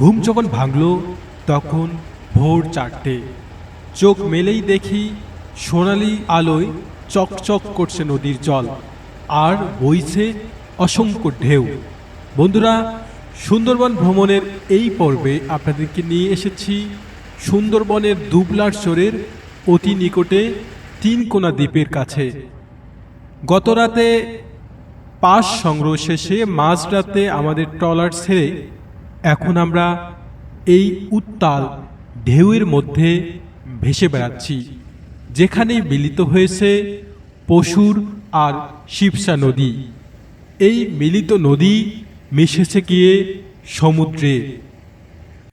ঘুম যখন ভাঙল, তখন ভোর চারটে। চোখ মেলেই দেখি সোনালি আলোয় চকচক করছে নদীর জল, আর বইছে অসংখ্য ঢেউ। বন্ধুরা, সুন্দরবন ভ্রমণের এই পর্বে আপনাদেরকে নিয়ে এসেছি সুন্দরবনের দুবলার চরের অতি নিকটে তিনকোনা দ্বীপের কাছে। গত রাতে পাশ সংগ্রহ শেষে মাঝরাতে আমাদের ট্রলার ছেড়ে এখন আমরা এই উত্তাল ঢেউয়ের মধ্যে ভেসে বেড়াচ্ছি যেখানে মিলিত হয়েছে পশুর আর শিবসা নদী। এই মিলিত নদী মিশেছে গিয়ে সমুদ্রে।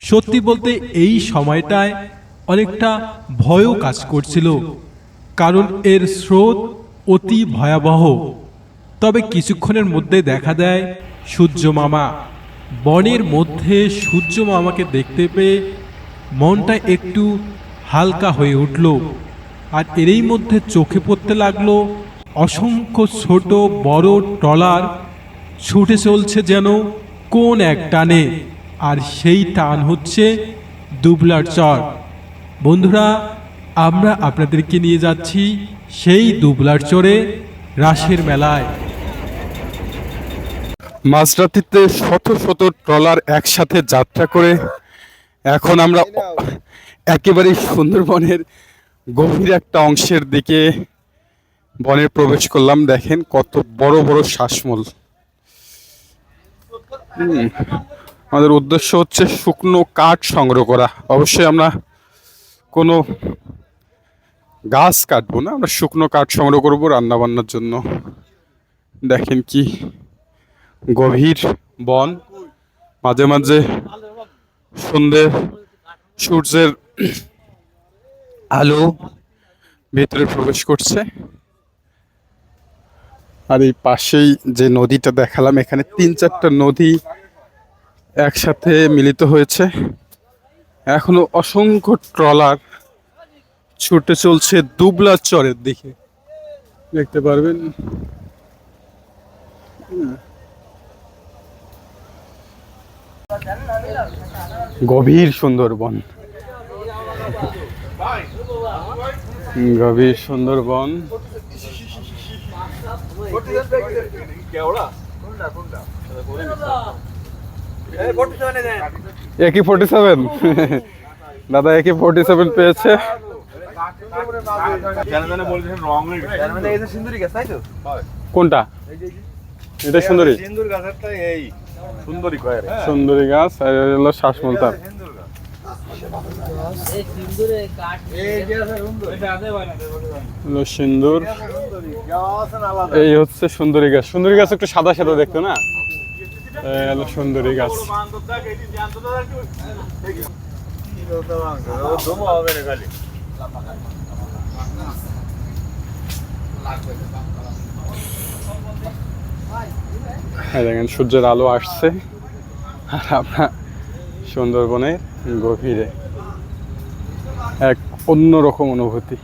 সত্যি বলতে এই সময়টায় অনেকটা ভয়ও কাজ করছিল, কারণ এর স্রোত অতি ভয়াবহ। তবে কিছুক্ষণের মধ্যে দেখা দেয় সূর্য মামা। বনের মধ্যে সূর্য মামাকে দেখতে পেয়ে মনটা একটু হালকা হয়ে উঠল আর এরই মধ্যে চোখে পড়তে লাগল অসংখ্য ছোট বড় ট্রলার ছুটে চলছে যেন কোন এক টানে। আর সেই টান হচ্ছে দুবলার চর। বন্ধুরা, আমরা আপনাদেরকে নিয়ে যাচ্ছি সেই দুবলার চরে রাসের মেলায়। মাঝরাতিতে শত শত ট্রলার একসাথে যাত্রা করে এখন আমরা একেবারেই সুন্দরবনের গভীর একটা অংশের দিকে বনে প্রবেশ করলাম। দেখেন কত বড় বড় শ্বাসমূল। আমাদের উদ্দেশ্য হচ্ছে শুকনো কাঠ সংগ্রহ করা। অবশ্যই আমরা কোনো গাছ কাটবো না, আমরা শুকনো কাঠ সংগ্রহ করব রান্নাবান্নার জন্য। দেখেন কি গভীর বন, মাঝে মাঝে সন্ধ্যে সূর্যের আলো ভেতরে প্রবেশ করছে। আর এই পাশেই যে নদীটা দেখালাম, এখানে তিন চারটা নদী একসাথে মিলিত হয়েছে। এখনও অসংখ্য ট্রলার ছুটে চলছে দুবলা চরের দিকে। দেখতে পারবেন? গভীর সুন্দরবন। গভীর সুন্দরবন। একই ফোর্টি সেভেন দাদা একই ফোর্টি সেভেন পেয়েছে কোনটা? এটা সুন্দরী। সিন্দুর গাছেরটা এই। সুন্দরী কয় সুন্দরী গাছ আর হলো শ্বাসমূল তার হলো সিন্দুর। এই হচ্ছে সুন্দরী গাছ। সুন্দরী গাছ একটু সাদা সাদা দেখতো না? হলো সুন্দরী গাছ। হ্যাঁ দেখেন সূর্যের আলো আসছে আর আমরা সুন্দরবনের গভীরে এক অন্যরকম অনুভূতি।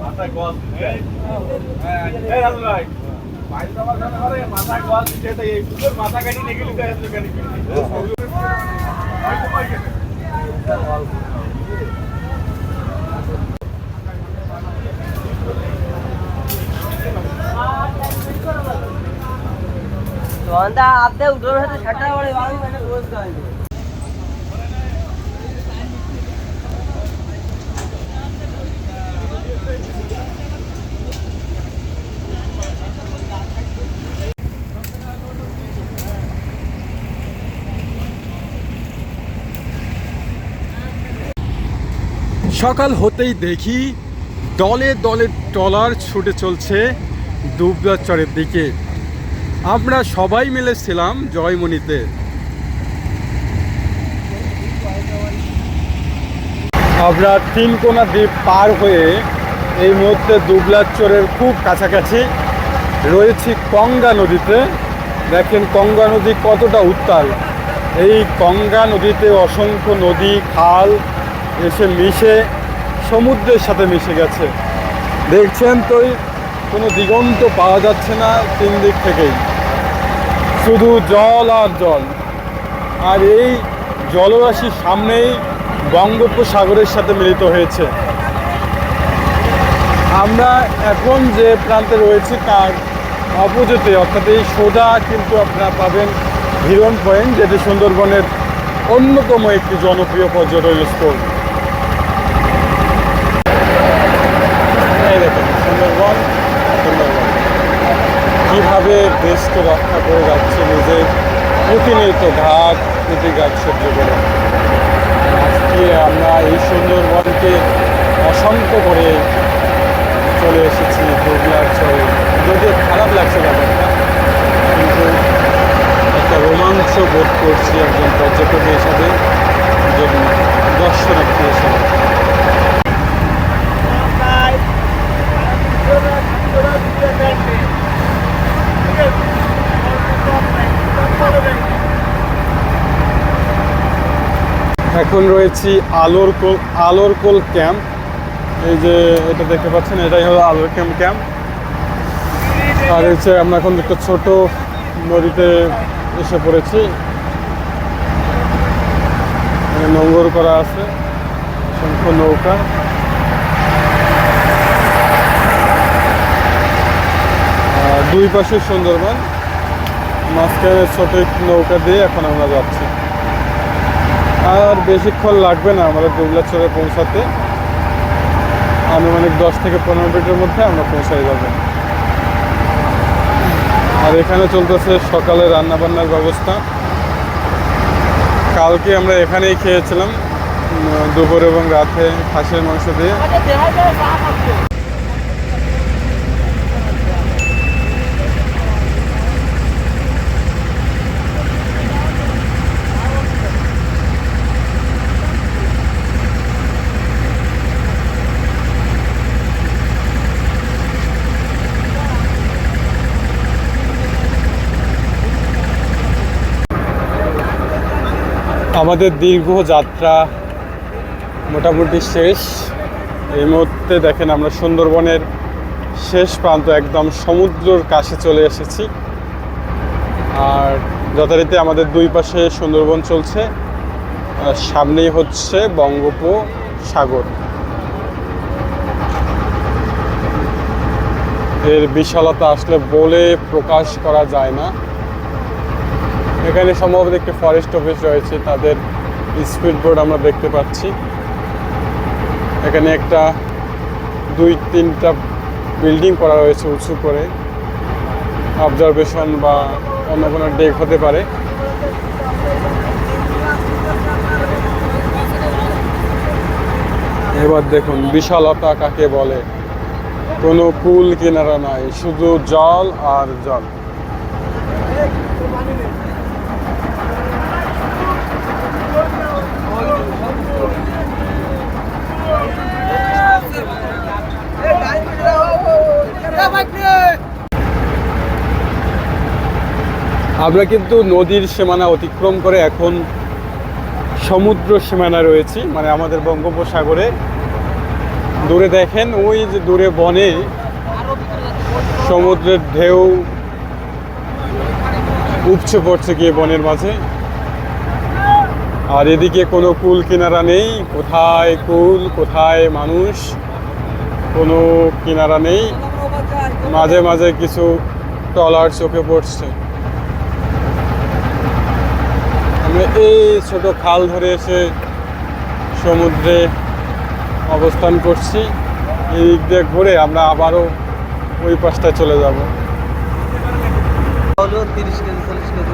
মাথা আদে উঠোর হাতে ছাটা বড়ে বাবু মানে রোজ সকাল হতেই দেখি দলে দলে ট্রলার ছুটে চলছে দুবলা চরের দিকে। আমরা সবাই মিলে ছিলাম জয়মণিতে। আমরা তিন কোনা দ্বীপ পার হয়ে এই মুহূর্তে দুবলার চরের খুব কাছাকাছি রয়েছি গঙ্গা নদীতে। দেখেন গঙ্গা নদী কতটা উত্তাল। এই গঙ্গা নদীতে অসংখ্য নদী, খাল এসে মিশে সমুদ্রের সাথে মিশে গেছে। দেখছেন তো কোনো দিগন্ত পাওয়া যাচ্ছে না তিন দিক থেকেই। শুধু জল আর জল। আর এই জলরাশির সামনেই বঙ্গোপসাগরের সাথে মিলিত হয়েছে। আমরা এখন যে প্রান্তে রয়েছি, তার অপোজিটে, অর্থাৎ এই সোজা কিন্তু আপনারা পাবেন হিরন পয়েন্ট, যেটি সুন্দরবনের অন্যতম একটি জনপ্রিয় পর্যটন স্পট এই দেখেন সুন্দরবন সুন্দরবন কীভাবে দেশকে রক্ষা করে যাচ্ছে নিজের প্রতিনিয়ত ঘাত, প্রতিঘাত সহ্য করে? আজকে আমরা এই সুন্দরবনকে অসংখ্য করে চলে এসেছি দুর্গার চলে যদিও খারাপ লাগছে ব্যাপারটা। কিন্তু একটা রোমাঞ্চ বোধ করছি একজন পর্যটক হিসাবে একজন দর্শনার্থী হিসাবে এখন রয়েছি আলোর কোল আলোর কোল ক্যাম্প। এই যে এটা দেখতে পাচ্ছেন, এটাই হলো আলোর ক্যাম্প ক্যাম্প। আর হচ্ছে আমরা এখন একটা ছোট নদীতে এসে পড়েছি। নোঙ্গর করা আছে, অসংখ্য নৌকা। দুই পাশে সুন্দরবন, মাঝখানে ছোট নৌকা দিয়ে এখন আমরা যাচ্ছি। আর বেশিক্ষণ লাগবে না আমাদের দুবলাচরে পৌঁছাতে। আনুমানিক দশ থেকে পনেরো মিনিটের মধ্যে আমরা পৌঁছাই যাব। আর এখানে চলতেছে সকালে রান্নাবান্নার ব্যবস্থা। কালকে আমরা এখানেই খেয়েছিলাম দুপুর এবং রাতে খাসির মাংস দিয়ে। আমাদের দীর্ঘ যাত্রা মোটামুটি শেষ। এই মুহূর্তে দেখেন আমরা সুন্দরবনের শেষ প্রান্ত একদম সমুদ্রর কাছে চলে এসেছি। আর যথারীতি আমাদের দুই পাশে সুন্দরবন চলছে। সামনেই হচ্ছে বঙ্গোপসাগর। এর বিশালতা আসলে বলে প্রকাশ করা যায় না। এখানে সম্ভবত একটি ফরেস্ট অফিস রয়েছে, তাদের স্পিড বোর্ড আমরা দেখতে পাচ্ছি। এখানে একটা দুই তিনটা বিল্ডিং করা রয়েছে উঁচু করে। অবজারভেশন বা অন্য কোনো ডেক হতে পারে। এবার দেখুন, বিশালতা কাকে বলে? কোনো কুল কিনারা নাই, শুধু জল আর জল। আমরা কিন্তু নদীর সীমানা অতিক্রম করে এখন সমুদ্র সীমানা রয়েছি মানে আমাদের বঙ্গোপসাগরে। দূরে দেখেন, ওই যে দূরে বনে সমুদ্রের ঢেউ উপচে পড়ছে গিয়ে বনের মাঝে। আর এদিকে কোনো কুল কিনারা নেই। কোথায় কুল, কোথায় মানুষ, কোনো কিনারা নেই। মাঝে মাঝে কিছু ট্রলার চোখে পড়ছে। আমরা এই ছোট খাল ধরে এসে সমুদ্রে অবস্থান করছি। এই দিক দিয়ে ঘুরে আমরা আবারও ওই পাশটায় চলে যাব। তিরিশ কেজি, চল্লিশ কেজি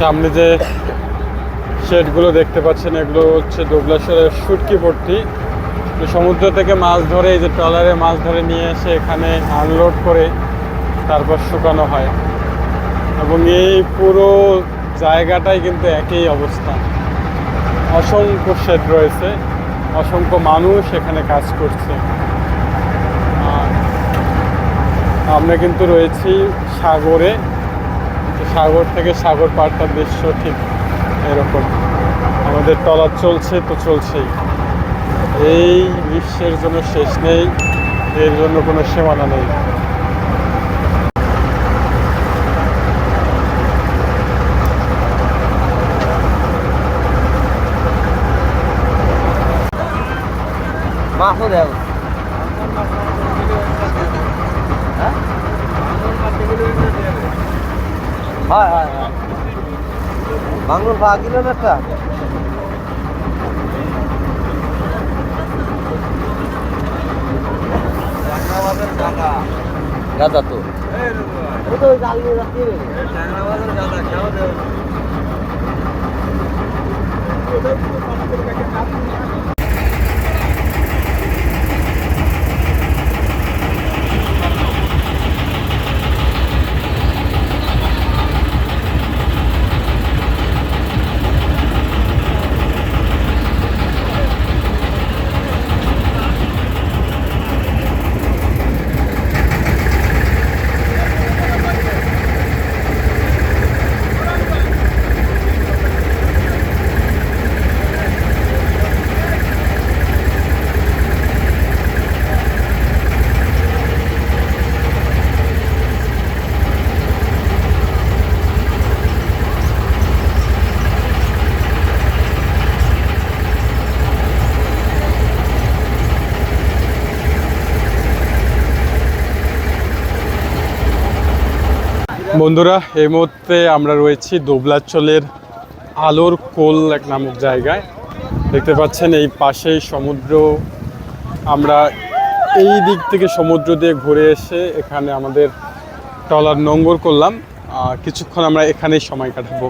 সামনে যে শেডগুলো দেখতে পাচ্ছেন, এগুলো হচ্ছে দোবলাশ্বরের শুটকি ভর্তি। সমুদ্র থেকে মাছ ধরে, এই যে ট্রলারে মাছ ধরে নিয়ে এসে এখানে আনলোড করে তারপর শুকানো হয়। এবং এই পুরো জায়গাটাই কিন্তু একই অবস্থা। অসংখ্য শেড রয়েছে, অসংখ্য মানুষ এখানে কাজ করছে আর আমরা কিন্তু রয়েছি সাগরে। সাগর থেকে সাগর পাড়টার দৃশ্য ঠিক এরকম। আমাদের টলার চলছে তো চলছেই। এই বিশ্বের জন্য শেষ নেই, এর জন্য কোনো সীমানা নেই। দেও হয় হয় হয়। বাংলোর পা কিলোমিটারটা গাদা তো। ও বন্ধুরা, এই মুহূর্তে আমরা রয়েছি দোবলাচলের আলোর কোল এক নামক জায়গায়। দেখতে পাচ্ছেন এই পাশেই সমুদ্র। আমরা এই দিক থেকে সমুদ্র দিয়ে ঘুরে এসে এখানে আমাদের টলার নোঙ্গর করলাম। কিছুক্ষণ আমরা এখানেই সময় কাটাবো।